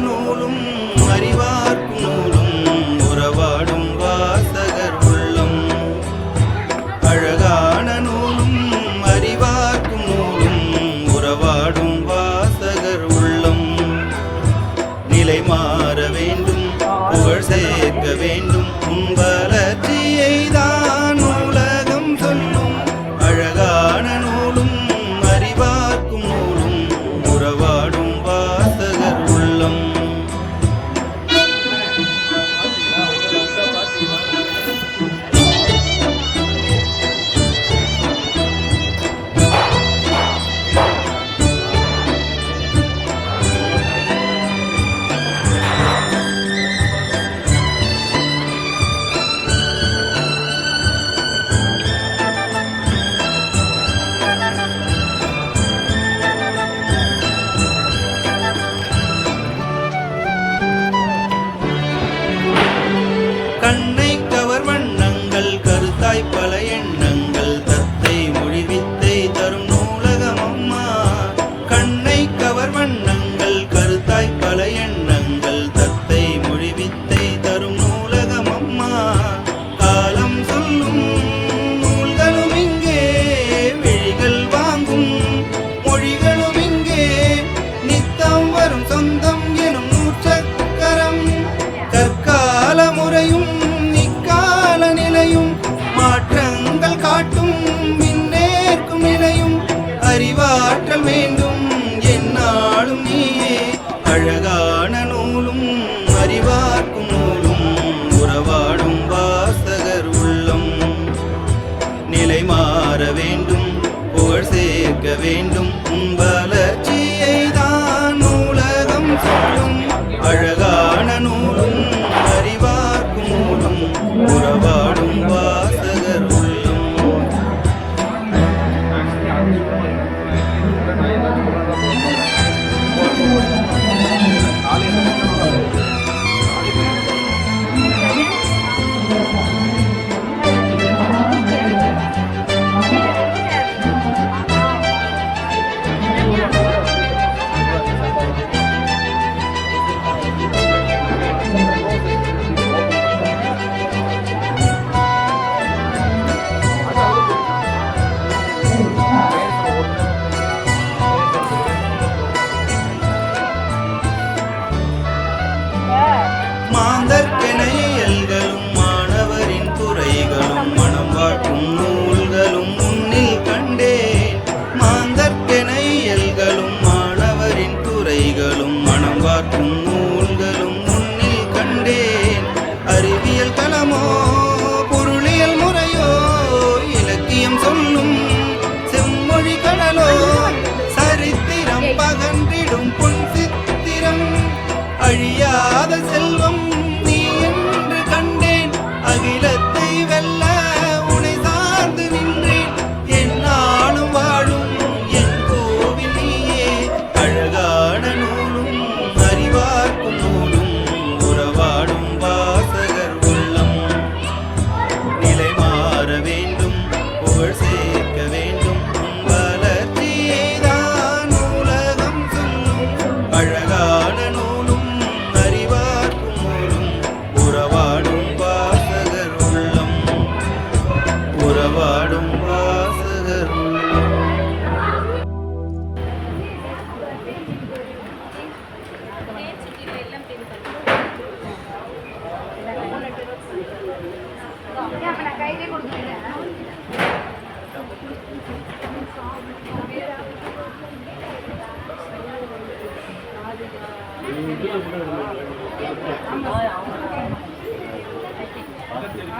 நூலும் அறிவா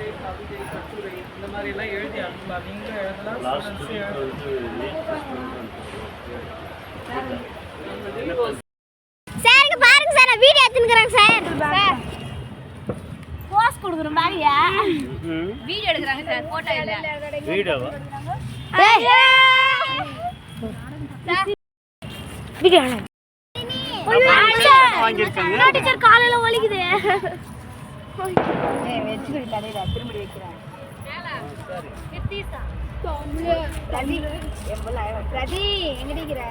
கவிதை சாருங்க பாருங்க சார் நான் வீடியோ எடுத்துக்கிறேன் சார். போஸ் கொடுக்குறோம் பாருங்க. வீடியோ எடுக்கிறாங்க சார் போட்டோ இல்ல. வீடியோவா? வீடியோ வாங்கிருக்காங்க டீச்சர். காலையில வலிக்குது வெச்சுக்கடி தலையில திரும்பி வைக்கிறேன் பிரதி எங்கிட்ட